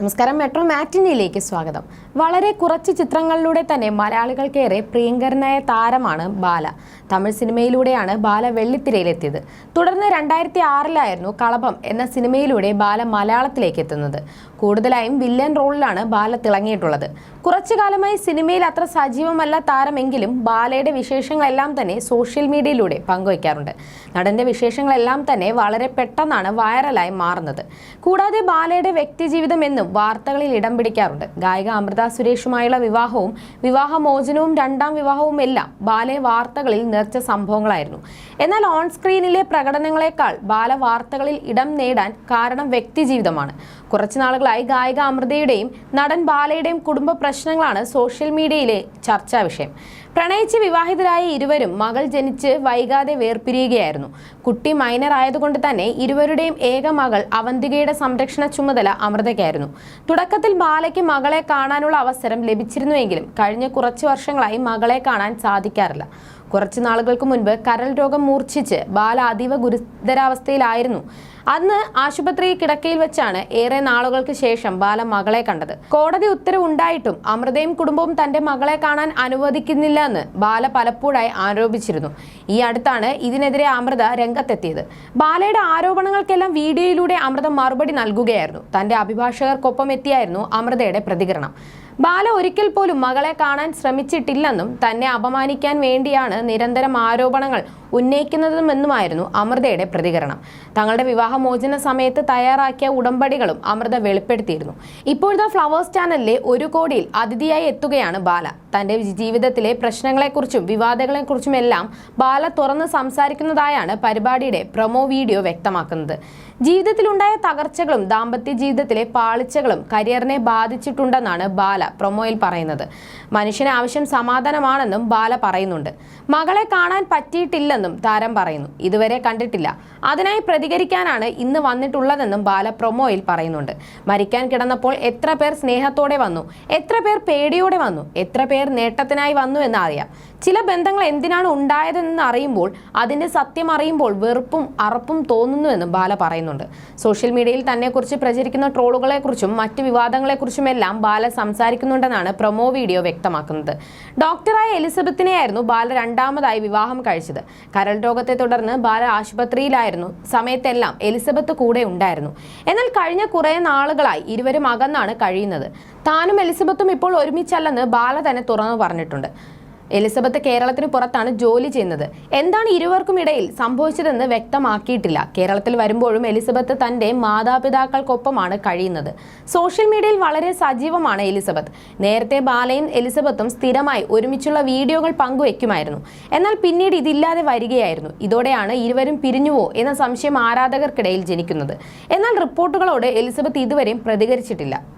നമസ്കാരം. മെട്രോ മാറ്റിനിയിലേക്ക് സ്വാഗതം. വളരെ കുറച്ച് ചിത്രങ്ങളിലൂടെ തന്നെ മലയാളികൾക്കേറെ പ്രിയങ്കരനായ താരമാണ് ബാല. തമിഴ് സിനിമയിലൂടെയാണ് ബാല വെള്ളിത്തിരയിലെത്തിയത്. തുടർന്ന് രണ്ടായിരത്തി ആറിലായിരുന്നു കളഭം എന്ന സിനിമയിലൂടെ ബാല മലയാളത്തിലേക്ക് എത്തുന്നത്. കൂടുതലായും വില്ലൻ റോളിലാണ് ബാല തിളങ്ങിയിട്ടുള്ളത്. കുറച്ചു കാലമായി സിനിമയിൽ അത്ര സജീവമല്ല താരമെങ്കിലും ബാലയുടെ വിശേഷങ്ങളെല്ലാം തന്നെ സോഷ്യൽ മീഡിയയിലൂടെ പങ്കുവയ്ക്കാറുണ്ട്. നടന്റെ വിശേഷങ്ങളെല്ലാം തന്നെ വളരെ പെട്ടെന്നാണ് വൈറലായി മാറുന്നത്. കൂടാതെ ബാലയുടെ വ്യക്തിജീവിതം എന്നും വാർത്തകളിൽ ഇടം പിടിക്കാറുണ്ട്. ഗായിക അമൃത സുരേഷുമായുള്ള വിവാഹവും വിവാഹമോചനവും രണ്ടാം വിവാഹവും എല്ലാം ബാലെ വാർത്തകളിൽ നിറച്ച സംഭവങ്ങളായിരുന്നു. എന്നാൽ ഓൺ സ്ക്രീനിലെ പ്രകടനങ്ങളെക്കാൾ ബാല വാർത്തകളിൽ ഇടം നേടാൻ കാരണം വ്യക്തിജീവിതമാണ്. കുറച്ചു നാളുകളായി ഗായിക അമൃതയുടെയും നടൻ ബാലയുടെയും കുടുംബ പ്രശ്നങ്ങളാണ് സോഷ്യൽ മീഡിയയിലെ ചർച്ചാ വിഷയം. പ്രണയിച്ച് വിവാഹിതരായ ഇരുവരും മകൾ ജനിച്ച് വൈകാതെ വേർപിരിയുകയായിരുന്നു. കുട്ടി മൈനർ ആയതുകൊണ്ട് തന്നെ ഇരുവരുടെയും ഏക മകൾ അവന്തികയുടെ സംരക്ഷണ ചുമതല അമൃതയ്ക്കായിരുന്നു. തുടക്കത്തിൽ ബാലയ്ക്ക് മകളെ കാണാനുള്ള അവസരം ലഭിച്ചിരുന്നുവെങ്കിലും കഴിഞ്ഞ കുറച്ച് വർഷങ്ങളായി മകളെ കാണാൻ സാധിക്കാറില്ല. കുറച്ചു നാളുകൾക്ക് മുൻപ് കരൾ രോഗം മൂർച്ഛിച്ച് ബാല അതീവ ഗുരുതരാവസ്ഥയിലായിരുന്നു. അന്ന് ആശുപത്രി കിടക്കയിൽ വെച്ചാണ് ഏറെ നാളുകൾക്ക് ശേഷം ബാല മകളെ കണ്ടത്. കോടതി ഉത്തരവുണ്ടായിട്ടും അമൃതയും കുടുംബവും തന്റെ മകളെ കാണാൻ അനുവദിക്കുന്നില്ല എന്ന് ബാല പലപ്പോഴായി ആരോപിച്ചിരുന്നു. ഈ അടുത്താണ് ഇതിനെതിരെ അമൃത രംഗത്തെത്തിയത്. ബാലയുടെ ആരോപണങ്ങൾക്കെല്ലാം വീഡിയോയിലൂടെ അമൃത മറുപടി നൽകുകയായിരുന്നു. തന്റെ അഭിഭാഷകർക്കൊപ്പം എത്തിയായിരുന്നു അമൃതയുടെ പ്രതികരണം. ബാല ഒരിക്കൽ പോലും മകളെ കാണാൻ ശ്രമിച്ചിട്ടില്ലെന്നും തന്നെ അപമാനിക്കാൻ വേണ്ടിയാണ് നിരന്തരം ആരോപണങ്ങൾ ഉന്നയിക്കുന്നതുമെന്നുമായിരുന്നു അമൃതയുടെ പ്രതികരണം. തങ്ങളുടെ വിവാഹമോചന സമയത്ത് തയ്യാറാക്കിയ ഉടമ്പടികളും അമൃത വെളിപ്പെടുത്തിയിരുന്നു. ഇപ്പോഴത്തെ ഫ്ലവേഴ്സ് ചാനലിലെ ഒരു കോടിയിൽ അതിഥിയായി എത്തുകയാണ് ബാല. തന്റെ ജീവിതത്തിലെ പ്രശ്നങ്ങളെക്കുറിച്ചും വിവാദങ്ങളെക്കുറിച്ചും എല്ലാം ബാല തുറന്ന് സംസാരിക്കുന്നതായാണ് പരിപാടിയുടെ പ്രൊമോ വീഡിയോ വ്യക്തമാക്കുന്നത്. ജീവിതത്തിലുണ്ടായ തകർച്ചകളും ദാമ്പത്യ ജീവിതത്തിലെ പാളിച്ചകളും കരിയറിനെ ബാധിച്ചിട്ടുണ്ടെന്നാണ് ബാല പ്രൊമോയിൽ പറയുന്നത്. മനുഷ്യന് ആവശ്യം സമാധാനമാണെന്നും ബാല പറയുന്നുണ്ട്. മകളെ കാണാൻ പറ്റിയിട്ടില്ലെന്നും താരം പറയുന്നു. ഇതുവരെ കണ്ടിട്ടില്ല. അതിനായി പ്രതികരിക്കാനാണ് ഇന്ന് വന്നിട്ടുള്ളതെന്നും ബാല പ്രൊമോയിൽ പറയുന്നുണ്ട്. മരിക്കാൻ കിടന്നപ്പോൾ എത്ര പേർ സ്നേഹത്തോടെ വന്നു? എത്ര പേർ പേടിയോടെ വന്നു? എത്ര പേർ നേട്ടത്തിനായി വന്നു എന്ന് അറിയാം ചില ബന്ധങ്ങൾ എന്തിനാണ് ഉണ്ടായതെന്ന് അറിയുമ്പോൾ അതിന്റെ സത്യം അറിയുമ്പോൾ വെറുപ്പും അറപ്പും തോന്നുന്നുവെന്നും ബാല പറയുന്നുണ്ട്. സോഷ്യൽ മീഡിയയിൽ തന്നെക്കുറിച്ച് പ്രചരിക്കുന്ന ട്രോളുകളെക്കുറിച്ചും മറ്റ് വിവാദങ്ങളെക്കുറിച്ചുമെല്ലാം ബാല സംസാരിക്കുന്നുണ്ടെന്നാണ് പ്രൊമോ വീഡിയോ വ്യക്തമാക്കുന്നത്. ഡോക്ടറായ എലിസബത്തിനെയായിരുന്നു ബാല രണ്ടാമതായി വിവാഹം കഴിച്ചത്. കരൾ രോഗത്തെ തുടർന്ന് ബാല ആശുപത്രിയിലായിരുന്നു. സമയത്തെല്ലാം എലിസബത്ത് കൂടെ ഉണ്ടായിരുന്നു. എന്നാൽ കഴിഞ്ഞ കുറേ നാളുകളായി ഇരുവരും അകന്നാണ് കഴിയുന്നത്. താനും എലിസബത്തും ഇപ്പോൾ ഒരുമിച്ചല്ലെന്ന് ബാല തന്നെ തുറന്നു പറഞ്ഞിട്ടുണ്ട്. എലിസബത്ത് കേരളത്തിന് പുറത്താണ് ജോലി ചെയ്യുന്നത്. എന്താണ് ഇരുവർക്കും ഇടയിൽ സംഭവിച്ചതെന്ന് വ്യക്തമാക്കിയിട്ടില്ല. കേരളത്തിൽ വരുമ്പോഴും എലിസബത്ത് തന്റെ മാതാപിതാക്കൾക്കൊപ്പമാണ് കഴിയുന്നത്. സോഷ്യൽ മീഡിയയിൽ വളരെ സജീവമാണ് എലിസബത്ത്. നേരത്തെ ബാലയും എലിസബത്തും സ്ഥിരമായി ഒരുമിച്ചുള്ള വീഡിയോകൾ പങ്കുവെക്കുമായിരുന്നു. എന്നാൽ പിന്നീട് ഇതില്ലാതെ വരികയായിരുന്നു. ഇതോടെയാണ് ഇരുവരും പിരിഞ്ഞുവോ എന്ന സംശയം ആരാധകർക്കിടയിൽ ജനിക്കുന്നത്. എന്നാൽ റിപ്പോർട്ടുകളോട് എലിസബത്ത് ഇതുവരെയും പ്രതികരിച്ചിട്ടില്ല.